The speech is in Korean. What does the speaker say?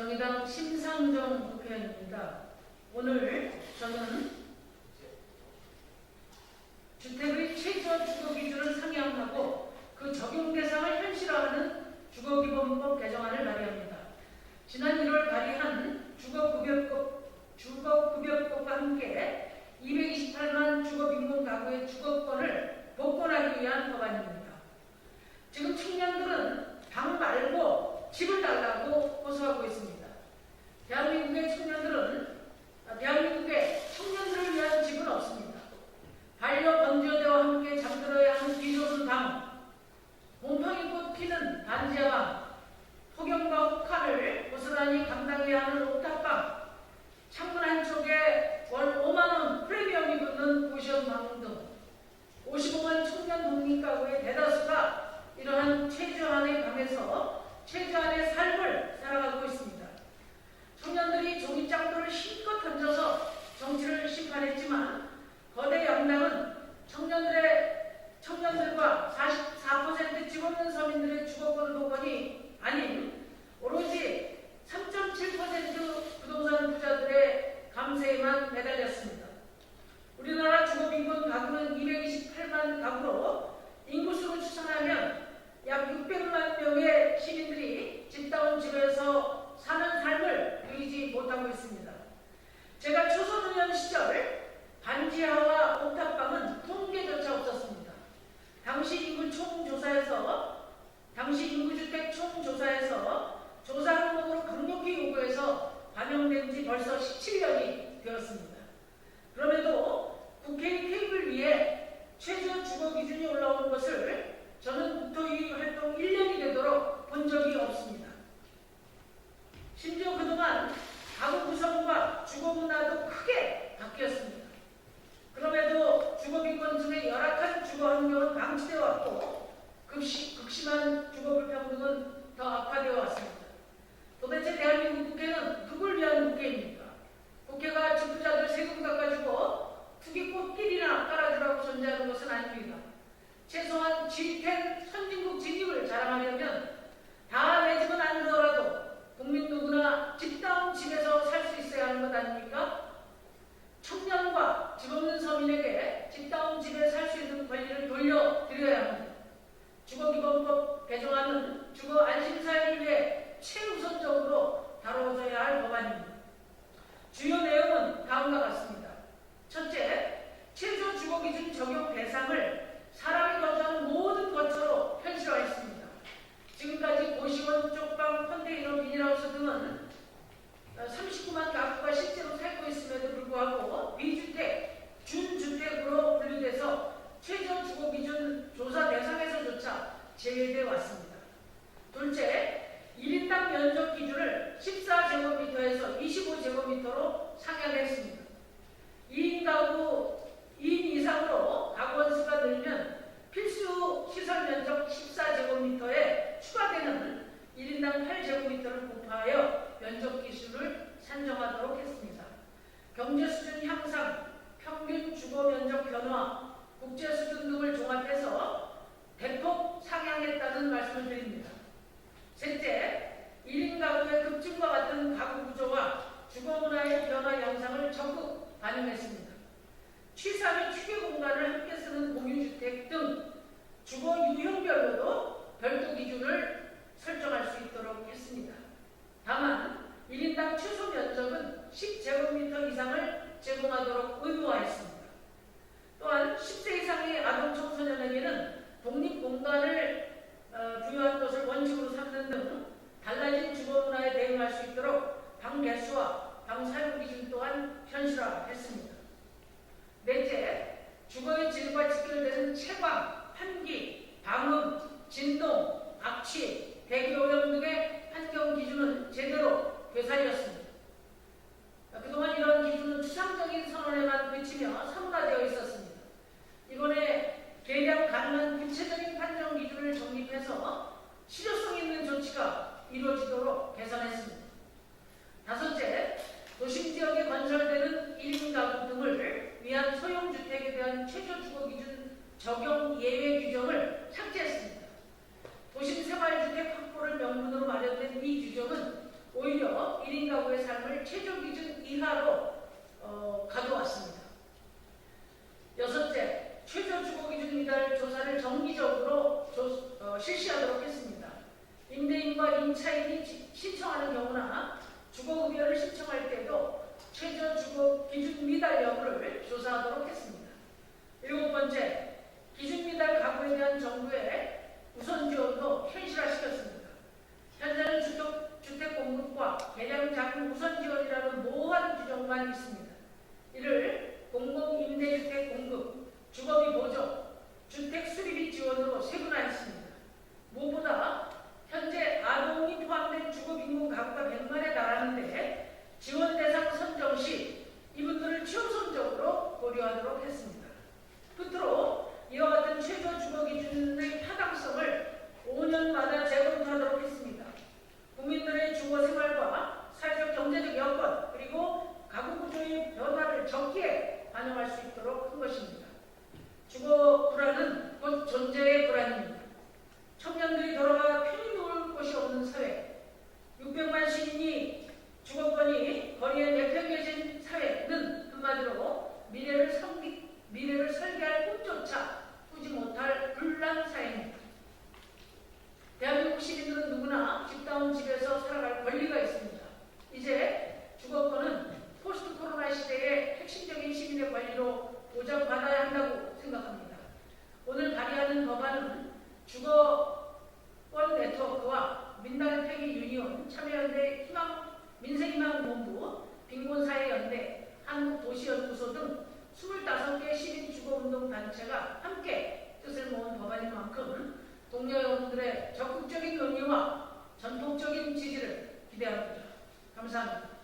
정의당 심상정 국회의원입니다. 오늘 저는 주택의 최저 주거 기준을 상향하고 그 적용 대상을 현실화하는 주거기본법 개정안을 발의합니다. 지난 1월 발의한 주거급여법, 주거급여법과 함께 228만 주거빈곤 가구의 주거권을 복권하기 위한 법안입니다. 지금 청년들은 방 말고 집을 달라고 호소하고 있습니다. 대한민국의 청년들은 아, 대한민국의 청년들을 위한 집은 없습니다. 반려번지여대와 함께 잠들어야 하는 비좁은 방, 곰팡이 꽃 피는 단지하방, 폭염과 혹한을 고스란히 감당해야 하는 옥탑방, 창문 한쪽에 월 5만원 프리미엄이 붙는 고시원방 등 55만 청년 독립가구의 대다수가 이러한 최저한의 방에서 최저한의 삶을 살아가고 있습니다. 청년들이 종이장도를 힘껏 던져서 정치를 심판했지만 거대 양당은 청년들의 청년들과 44% 집없는 서민들의 주거권 복원이 아닌 오로지 3.7% 부동산 부자들의 감세에만 매달렸습니다. 우리나라 주거빈곤 가구는 228만 가구로 인구수로 추산하면 약 600만 명의 시민들이 집다운 집에서 사는 삶을 누리지 못하고 있습니다. 제가 초선의원 시절 반지하와 옥탑방은 통계조차 없었습니다. 당시 인구 총 조사에서 당시 인구주택 총조사에서 조사 항목으로 강력히 요구해서 반영된 지 벌써 17년이 되었습니다. 그럼에도 국회의 개입을 위해 최저 주거 기준이 올라온 것을 저는 국토위 활동 1년이 되도록 본 적이 없습니다. 심지어 그동안 가구 구성과 주거 문화도 크게 바뀌었습니다. 그럼에도 주거 빈곤층의 열악한 주거 환경은 방치되어 왔고 극시, 극심한 주거 불평등은 더 악화되어 왔습니다. 도대체 대한민국 국회는 누굴 위한 국회입니까? 국회가 지부자들 세금 깎아주고 투기 꽃길이나 깔아주라고 존재하는 것은 아닙니다. 최소한 G10 선진국 진입을 자랑하려면 다 내 집은 아니더라도 국민 누구나 집다운 집에서 살 수 있어야 하는 것 아닙니까? 청년과 집 없는 서민에게 집다운 집에 살 수 있는 권리를 돌려드려야 합니다. 주거기본법 개정안은 주거 안심사회를 위해 최우선적으로 다뤄져야 할 법안입니다. 주요 내용은 다음과 같습니다. 첫째, 최저 주거기준 적용 대상을 사람이 거주하는 모든 거처로 현실화했습니다. 지금까지 고시원, 쪽방, 컨테이너, 비닐하우스 등은 39만 가구가 실제로 살고 있음에도 불구하고 비주택, 준주택으로 분류돼서 최저 주거기준 조사 대상에서조차 제외돼 왔습니다. 둘째, 1인당 면적 기준을 14제곱미터에서 25제곱미터로 상향했습니다. 2인 가구 2인 이상으로 가구 원 수가 늘면 필수 시설 면적 14제곱미터에 추가되는 1인당 8제곱미터를 곱하여 면적 기준을 산정하도록 했습니다. 경제 수준 향상, 평균 주거 면적 변화, 국제 수준 등을 종합해서 대폭 상향했다는 말씀을 드립니다. 셋째, 1인 가구의 급증과 같은 가구 구조와 주거 문화의 변화 양상을 적극 반영했습니다. 취사 및 휴게 공간을 함께 쓰는 공유주택 등 주거 유형별로도 기준을 설정할 수 있도록 했습니다. 다만 1인당 최소 면적은 10제곱미터 이상을 제공하도록 의무화했습니다. 또한 10세 이상의 아동 청소년에게는 독립 공간을 어, 부여한 것을 원칙으로 삼는 등 달라진 주거 문화에 대응할 수 있도록 방 개수와 방 사용 기준 또한 현실화했습니다. 넷째, 주거의 질과 직결되는 채광, 환기, 방음, 진동, 악취, 대기 오염 등의 환경 기준은 제대로 되살렸습니다. 그동안 이런 기준은 추상적인 선언에만 그치며 사무화되어 있었습니다. 이번에 계량 가능한 구체적인 판정 기준을 정립해서 실효성 있는 조치가 이루어지도록 개선했습니다. 다섯째, 도심 지역에 건설되는 1인 가구 등을 위한 소형 주택에 대한 최저 주거 기준 적용 예외 규정을 삭제했습니다. 도심 생활주택 확보를 명분으로 마련된 이 규정은 오히려 1인 가구의 삶을 최저 기준 이하로 어, 가져왔습니다. 여섯째, 최저 주거 기준 미달 조사를 정기적으로 조- 어, 실시하도록 했습니다. 임대인과 임차인이 지- 신청하는 경우나 주거 급여를 신청할 때도 최저 주거 기준 미달 여부를 조사하도록 했습니다. 일곱 번째, 기준 미달 가구에 대한 정부의 우선 지원도 현실화시켰습니다. 현재는 주택, 주택 공급과 개량 자금 우선 지원이라는 모호한 규정만 있습니다. 이를 공공 임대주택 공급, 주거비 보조, 주택 수리비 지원으로 세분화했습니다. 무엇보다 현재 아동이 포함된 주거빈곤 가구가 100만에 달하는데 지원 대상 선정 시 이분들을 최우선적으로 고려하도록 했습니다. 끝으로 이와 같은 최저 주거 기준의 타당성을 5년마다 재검토하도록 했습니다. 국민들의 주거 생활과 사회적 경제적 여건 그리고 가구 구조의 변화를 적기에 반영할 수 있도록 한 것입니다. 주거 불안은 곧 존재의 불안입니다. 청년들이 돌아가 편히 누울 곳이 없는 사회, 600만 시민이 주거권이 거리에 내팽개진 사회는 한마디로 미래를 설계, 미래를 설계할 꿈조차 꾸지 못할 불난 사회입니다. 대한민국 시민들은 누구나 집다운 집에서 살아갈 권리가 있습니다. 이제 주거권은 포스트 코로나 시대의 핵심적인 시민의 권리로 보장받아야 한다고 생각합니다. 오늘 발의하는 법안은 주거권 네트워크와 민간회계 유니온, 참여연대 희망, 민생희망본부, 빈곤사회연대, 한국도시연구소 등 25개 시민주거운동 단체가 함께 뜻을 모은 법안인 만큼 동료 여러분들의 적극적인 논의와 전폭적인 지지를 기대합니다. 감사합니다.